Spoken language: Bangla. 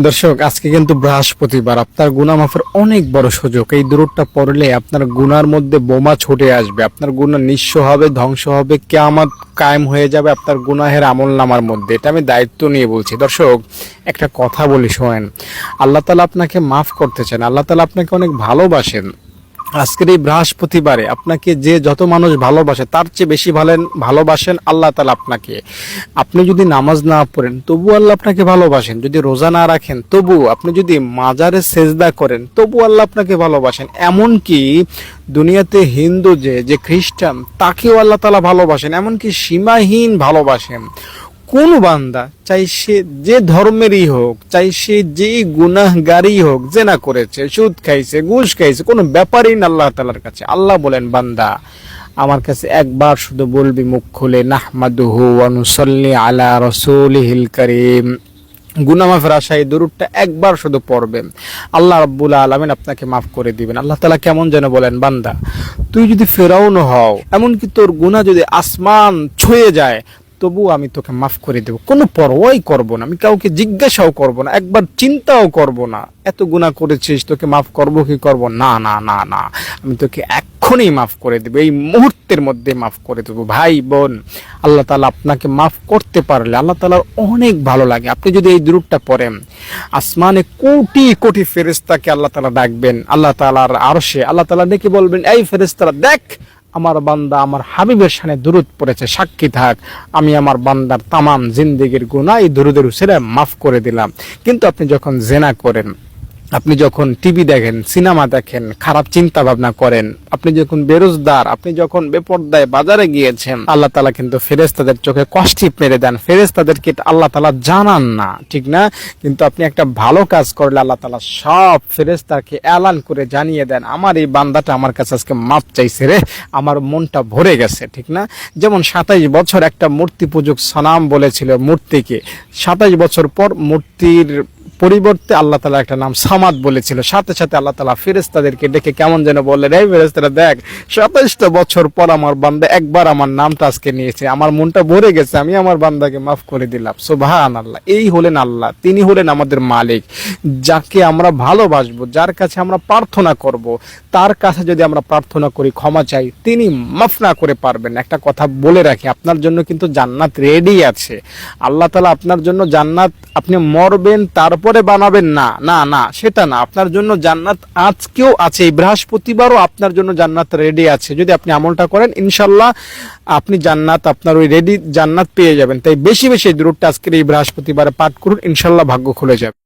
দর্শক, আজকে কিন্তু বৃহস্পতিবার। আপনার গুণা মাফের অনেক বড় সুযোগ। এই দূরটা পড়লে আপনার গুনার মধ্যে বোমা ছুটে আসবে। আপনার গুণা নিঃস্ব হবে, ধ্বংস হবে কে আমার কায়েম হয়ে যাবে আপনার গুনাহের আমল নামার মধ্যে। এটা আমি দায়িত্ব নিয়ে বলছি। দর্শক, একটা কথা বলি শোনেন। আল্লাহ তালা আপনাকে মাফ করতে চান। আল্লাহ তালা আপনাকে অনেক ভালোবাসেন। আজকের এই বৃহস্পতিবারে আপনাকে যে যত মানুষ ভালোবাসে, তার চেয়ে বেশি ভালেন, ভালোবাসেন আল্লাহ তালা আপনাকে। আপনি যদি নামাজ না পড়েন, তবু আল্লাহ আপনাকে ভালোবাসেন। যদি রোজা না রাখেন, তবু আপনি যদি মাজারে সেজদা করেন, তবু আল্লাহ আপনাকে ভালোবাসেন। এমনকি দুনিয়াতে হিন্দু যে যে খ্রিস্টান, তাকেও আল্লাহ তালা ভালোবাসেন। এমনকি সীমাহীন ভালোবাসেন। কোন বান্দা চাই সে যে ধর্মেরই হোক, চাই সে যে গুনাহগারই হোক, জেনা করেছে, সুদ খাইছে, ঘুষ খাইছে, কোনো ব্যাপারই না আল্লাহ তালার কাছে। আল্লাহ বলেন, বান্দা, আমার কাছে একবার শুধু বলবি, মুখ খুলে, নাহমাদুহু অনুসল্লি আলা রসুলিহিল করিম। গুনামাফের আশায় দরুদটা একবার শুধু পড়বেন আল্লাহ রাব্বুল আলামিন আপনাকে মাফ করে দিবেন। আল্লাহ তালা কেমন যেন বলেন, বান্দা, তুই যদি ফেরাউন হও, এমনকি তোর গুনাহ যদি আসমান ছুঁয়ে যায় তবু আমি তোকে মাফ করে দেবো। কোনো পরোয়াই করব না। আমি কাউকে জিজ্ঞাসাও করব না। একবার চিন্তাও করব না। এত গুণা করেছিস, তোকে মাফ করব কি করব? না না না না। আমি তোকে এক্ষুনি মাফ করে দেবো। এই মুহূর্তের মধ্যে মাফ করে দেবো। ভাই, বোন, আল্লাহ তালা আপনাকে মাফ করতে পারলে আল্লাহ তালার অনেক ভালো লাগে। আপনি যদি এই দূরটা পড়েন, আসমানে কোটি কোটি ফেরেস্তাকে আল্লাহ তালা ডাকবেন। আল্লাহ তালার আরশে। আল্লাহ তালা ডেকে বলবেন, এই ফেরেস্তারা দেখ আমার বান্দা আমার হাবিবের সানে দূরত পড়েছে, সাক্ষী থাক। আমি আমার বান্দার তামাম জিন্দিগির গুণা এই দুরুদের উসেরে মাফ করে দিলাম। কিন্তু আপনি যখন জেনা করেন আপনি যখন টিভি দেখেন, সিনেমা দেখেন, খারাপ চিন্তা ভাবনা করেন, আপনি যখন বেরোজদার, আপনি যখন বেপর্দায় বাজারে গিয়েছেন, আল্লাহ তালা কিন্তু ফেরেস্তাদের চোখে কষ্টিপ মেরে দেন। ফেরেস্তাদেরকে আল্লাহ তালা জানান না, ঠিক না? কিন্তু আপনি একটা ভালো কাজ করলে আল্লাহ তালা সব ফেরেস্তাকে এলান করে জানিয়ে দেন, আমার এই বান্দাটা আমার কাছে আজকে মাপ চাইছে রে, আমার মনটা ভরে গেছে ঠিক না? যেমন সাতাইশ বছর একটা মূর্তি পূজক সনাম বলেছিল মূর্তিকে। সাতাইশ বছর পর মূর্তির পরিবর্তে আল্লাহ তালা একটা নাম সামাদ বলেছিল। সাথে সাথে আল্লাহ তালা ফেরেস্তাদেরকে ডেকে কেমন যেন বললেন, এই ফেরেস্তারা দেখ, সাতাইশটা বছর পর আমার বান্দা একবার আমার নামটা আজকে নিয়েছে। আমার মনটা ভরে গেছে, আমি আমার বান্দাকে মাফ করে দিলাম। সোভান আল্লাহ এই হলেন আল্লাহ, তিনি হলেন আমাদের মালিক, যাকে আমরা ভালোবাসবো, যার কাছে আমরা প্রার্থনা করব। তার কাছে যদি আমরা প্রার্থনা করি, ক্ষমা চাই, তিনি মাফ না করে পারবেন। একটা কথা বলে রাখি, আপনার জন্য কিন্তু জান্নাত রেডি আছে। আল্লাহ তালা আপনার জন্য জান্নাত আপনি মরবেন, তারপরে বানাবেন, না না না, সেটা না। আপনার জন্য জান্নাত আজকেও আছে, এই বৃহস্পতিবারও আপনার জন্য জান্নাত রেডি আছে। যদি আপনি আমলটা করেন ইনশাল্লাহ আপনি জান্নাত, আপনার ওই রেডি জান্নাত পেয়ে যাবেন। তাই বেশি বেশি দূরটা আজকের এই বৃহস্পতিবারে পাঠ করুন ইনশাল্লাহ ভাগ্য খুলে যাবে।